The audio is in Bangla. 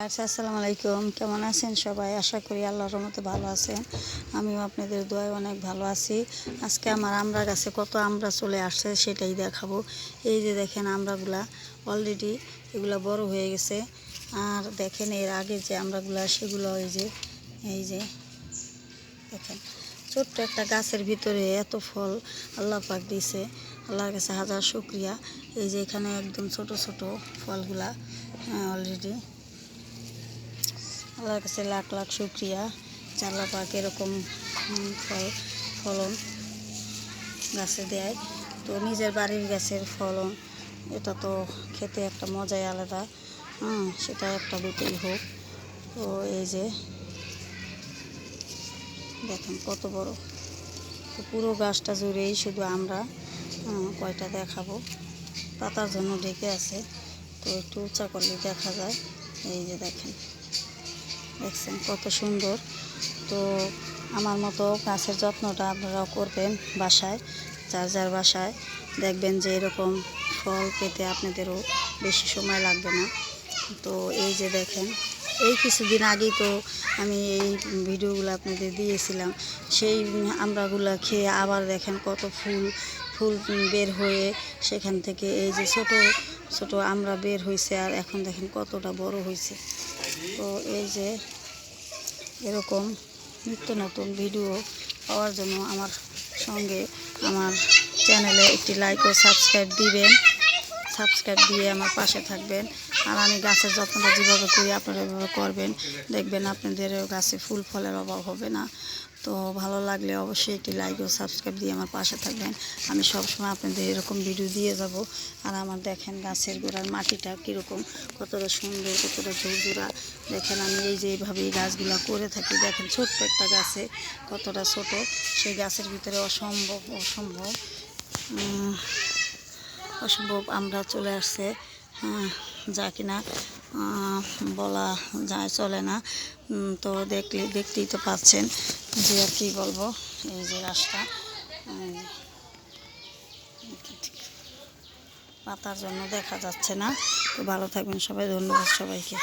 আচ্ছা আসসালামু আলাইকুম। কেমন আছেন সবাই? আশা করি আল্লাহর রহমতে ভালো আছেন। আমিও আপনাদের দোয়ায় অনেক ভালো আছি। আজকে আমার আমরা গাছে কত আমরা চলে আসছে সেটাই দেখাবো। এই যে দেখেন আমরাগুলা অলরেডি এগুলা বড় হয়ে গেছে। আর দেখেন এর আগে যে আমরাগুলা সেগুলো এই যে এই যে, দেখেন, ছোট্ট একটা গাছের ভিতরে এত ফল আল্লাহ পাক দিছে আল্লাহর কাছে হাজার শুক্রিয়া। এই যে এখানে একদম ছোট ছোট ফলগুলা অলরেডি আল্লাহর কাছে লাখ লাখ শুক্রিয়া। আল্লাহ পাক এরকম ফল, ফলন গাছে দেয়। তো নিজের বাড়ির গাছের ফলন, এটা তো খেতে একটা মজাই আলাদা। হুম সেটা একটা দুটোই হোক। তো এই যে, দেখেন কত বড়। তো পুরো গাছটা জুড়েই শুধু আমরা কয়টা দেখাবো। পাতার জন্য ঢেকে আছে। তো একটু উঁচা করলে দেখা যায়। এই যে দেখেন। দেখছেন কত সুন্দর। তো আমার মতো গাছের যত্নটা আপনারাও করবেন বাসায়, যার যার বাসায়। দেখবেন যে এরকম ফল পেতে আপনাদেরও বেশি সময় লাগবে না। তো এই যে দেখেন, এই কিছুদিন আগেই তো আমি এই ভিডিওগুলো আপনাদের দিয়েছিলাম। সেই আমরাগুলো খেয়ে আবার দেখেন কত ফুল ফুল বের হয়ে সেখান থেকে এই যে ছোট ছোট আমরা বের হয়েছে আর এখন দেখেন কতটা বড় হয়েছে তো এই যে এরকম নিত্য নতুন ভিডিও পাওয়ার জন্য আমার সঙ্গে আমার চ্যানেলে একটি লাইক ও সাবস্ক্রাইব দিবেন। সাবস্ক্রাইব দিয়ে আমার পাশে থাকবেন। আর আমি গাছের যত্নটা যেভাবে করি আপনারা এভাবে করবেন। দেখবেন আপনাদের গাছে ফুল ফলের অভাব হবে না। তো ভালো লাগলে অবশ্যই একটি লাইক ও সাবস্ক্রাইব দিয়ে আমার পাশে থাকবেন। আমি সবসময় আপনাদের এরকম ভিডিও দিয়ে যাব। আর আমার দেখেন গাছের গোড়ার মাটিটা কীরকম কতটা সুন্দর কতটা ঝুরঝুরা। দেখেন আমি এই যে এইভাবে এই গাছগুলো করে থাকি। দেখেন ছোট্ট একটা গাছে কতটা ছোট সেই গাছের ভিতরে অসম্ভব অসম্ভব অসম্ভব আমরা চলে আসছে হ্যাঁ, যা কিনা। বলা যায়, চলে না। তো দেখলে, দেখতেই তো পাচ্ছেন যে আর কি বলব, এই যে রাস্তা। পাতার জন্য দেখা যাচ্ছে না। তো ভালো থাকবেন সবাই, ধন্যবাদ সবাইকে।